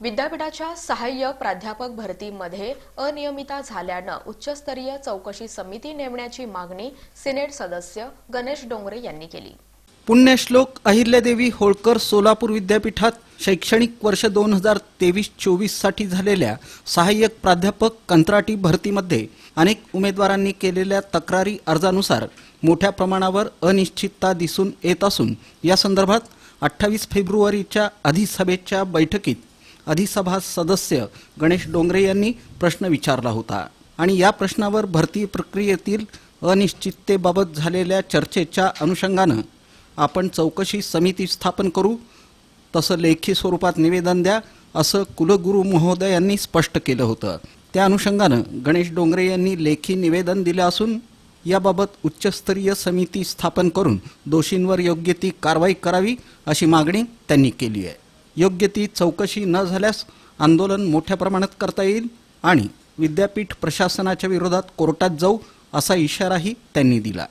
विद्यापीठाच्या सहाय्यक प्राध्यापक भरतीमध्ये अनियमितता झाल्यानं उच्चस्तरीय चौकशी समिती नेमण्याची मागणी सिनेट सदस्य गणेश डोंगरे यांनी केली. पुण्यश्लोक अहिल्यादेवी होळकर सोलापूर विद्यापीठात शैक्षणिक वर्ष दोन हजार तेवीस चोवीससाठी झालेल्या सहाय्यक प्राध्यापक कंत्राटी भरतीमध्ये अनेक उमेदवारांनी केलेल्या तक्रारी अर्जानुसार मोठ्या प्रमाणावर अनिश्चितता दिसून येत असून या संदर्भात अठ्ठावीस फेब्रुवारीच्या अधिसभेच्या बैठकीत अधिसभा सदस्य गणेश डोंगरे यांनी प्रश्न विचारला होता. आणि या प्रश्नावर भरती प्रक्रियेतील अनिश्चिततेबाबत झालेल्या चर्चेच्या अनुषंगानं आपण चौकशी समिती स्थापन करू तसं लेखी स्वरूपात निवेदन द्या असं कुलगुरू महोदयांनी स्पष्ट केलं होतं. त्या अनुषंगानं गणेश डोंगरे यांनी लेखी निवेदन दिलं असून याबाबत उच्चस्तरीय समिती स्थापन करून दोषींवर योग्य ती कारवाई करावी अशी मागणी त्यांनी केली आहे. योग्य ती चौकशी न झाल्यास आंदोलन मोठ्या प्रमाणात करता येईल आणि विद्यापीठ प्रशासनाच्या विरोधात कोर्टात जाऊ असा इशाराही त्यांनी दिला.